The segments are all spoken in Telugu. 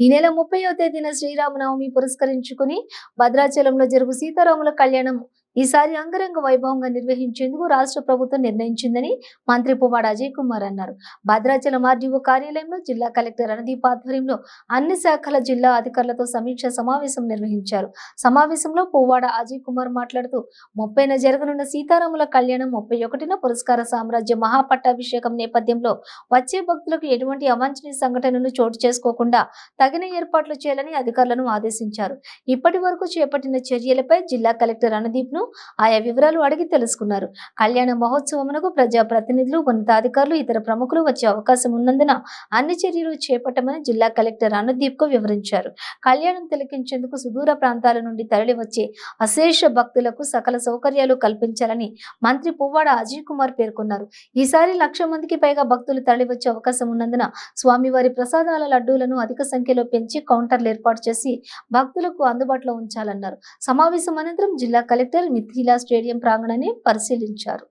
ఈ నెల ముప్పైవ తేదీన శ్రీరామనవమి పురస్కరించుకుని భద్రాచలంలో జరుగు సీతారాముల కళ్యాణం ఈసారి అంగరంగ వైభవంగా నిర్వహించేందుకు రాష్ట్ర ప్రభుత్వం నిర్ణయించిందని మంత్రి పువ్వాడ అజయ్ కుమార్ అన్నారు. భద్రాచలం ఆర్డీఓ కార్యాలయంలో జిల్లా కలెక్టర్ రణదీప్ ఆధ్వర్యంలో అన్ని శాఖల జిల్లా అధికారులతో సమీక్ష సమావేశం నిర్వహించారు. సమావేశంలో పువ్వాడ అజయ్ కుమార్ మాట్లాడుతూ ముప్పైన జరగనున్న సీతారాముల కళ్యాణం ముప్పై ఒకటిన పురస్కార సామ్రాజ్య మహాపట్టాభిషేకం నేపథ్యంలో వచ్చే భక్తులకు ఎటువంటి అవాంఛనీయ సంఘటనలు చోటు చేసుకోకుండా తగిన ఏర్పాట్లు చేయాలని అధికారులను ఆదేశించారు. ఇప్పటి వరకు చేపట్టిన చర్యలపై జిల్లా కలెక్టర్ రణదీప్ను ఆయా వివరాలు అడిగి తెలుసుకున్నారు. కళ్యాణ మహోత్సవమునకు ప్రజా ప్రతినిధులు ఉన్నతాధికారులు ఇతర ప్రముఖులు వచ్చే అవకాశం ఉన్నందున అన్ని చర్యలు చేపట్టమని జిల్లా కలెక్టర్ అనుదీప్కు వివరించారు. కళ్యాణం తిలకించేందుకు సుదూర ప్రాంతాల నుండి తరలివచ్చే అశేష భక్తులకు సకల సౌకర్యాలు కల్పించాలని మంత్రి పువ్వాడ అజయ్ కుమార్ పేర్కొన్నారు. ఈసారి లక్ష మందికి పైగా భక్తులు తరలివచ్చే అవకాశం ఉన్నందున స్వామివారి ప్రసాదాల లడ్డూలను అధిక సంఖ్యలో పెంచి కౌంటర్లు ఏర్పాటు చేసి భక్తులకు అందుబాటులో ఉంచాలన్నారు. సమావేశం అనంతరం జిల్లా కలెక్టర్ మిథిలా స్టేడియం ప్రాంగణాన్ని పరిశీలించారు.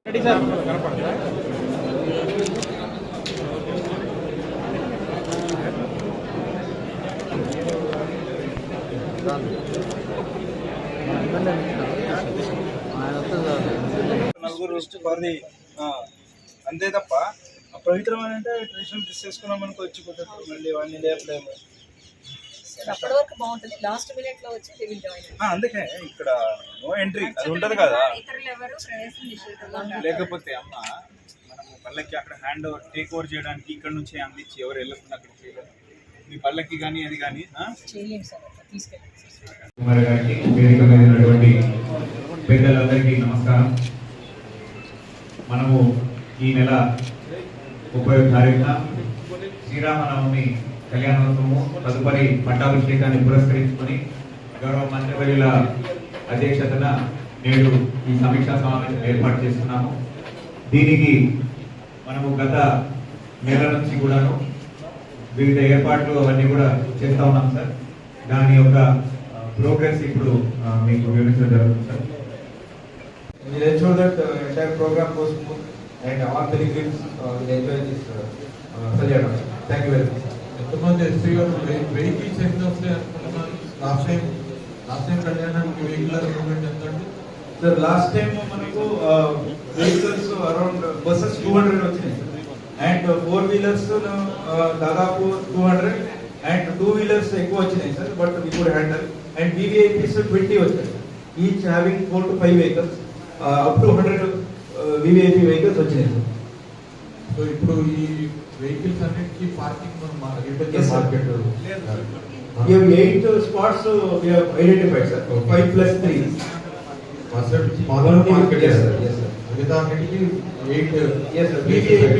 నలుగురు వారిది అంతే తప్ప పవిత్రమైన అంటే ట్రెడిషనల్ డ్రెస్ వేసుకున్నాం అనుకో వచ్చిపోతారు మళ్ళీ వాడిని లేపలేము. అప్పటి వరకు బాగుంటుంది. లాస్ట్ మినిట్లో వచ్చి లివింగ్ జాయిన్ ఆ, అందుకే ఇక్కడ నో ఎంట్రీ. అది ఉంటది కదా. ఇతరులు ఎవరు ప్రవేశం నిషేధం లేకపోతే అమ్మ మనము పల్లకి అక్కడ హ్యాండ్ ఓవర్ టేక్ ఓవర్ చేయడానికి ఇక్కడ నుంచి అందించి ఎవరు వెళ్ళకుండా అక్కడ చేయలేదు మీ పల్లకి కానీ అది కానీ ఆ? చేయలేము సార్ పెద్దలందరికీ నమస్కారం. మనము ఈ నెల ముప్పై తారీఖున శ్రీరామనవమి కళ్యాణోత్సవము తదుపరి పట్టాభిషేకాన్ని పురస్కరించుకొని గౌరవ మంత్రివర్యుల అధ్యక్షతన నేడు ఈ సమీక్షా సమావేశం ఏర్పాటు చేస్తున్నాము. దీనికి మనము గత నెల నుంచి కూడాను వివిధ ఏర్పాట్లు అవన్నీ కూడా చేస్తా ఉన్నాం సార్. దాని యొక్క ప్రోగ్రెస్ ఇప్పుడు మీకు వివరించడం జరుగుతుంది sir. We'll ensure that the entire program goes smooth and all pilgrims uh, will enjoy this uh, uh, Thank you very much. ఎంతమంది ఎస్సీ వెహికల్స్ ఎన్ని వస్తాయి అనుకుంటున్నాను లాస్ట్ టైం లాస్ట్ టైం కళ్యాణానికి వెహికల్ అరేంజ్మెంట్ ఎంత అండి? సార్ లాస్ట్ టైం మనకు vehicles around buses two hundred వచ్చినాయి అండ్ ఫోర్ వీలర్స్ దాదాపు two hundred. And two wheelers ఎక్కువ వచ్చినాయి sir but we could handle. And VVIPs twenty వచ్చాయి each having four to five vehicles up to hundred VVIP vehicles వచ్చినాయి సార్. సో ఇప్పుడు ఈ వెహికల్స్ అన్నిటికీ పార్కింగ్ మనం Yes, sir. Market We have eight uh, spots uh, we have identified, sir. Five plus three. Percent Only- market Yes, sir. Yes, sir. మిగతా అన్నిటికీ ఎయిట్ Yes, sir. VVIP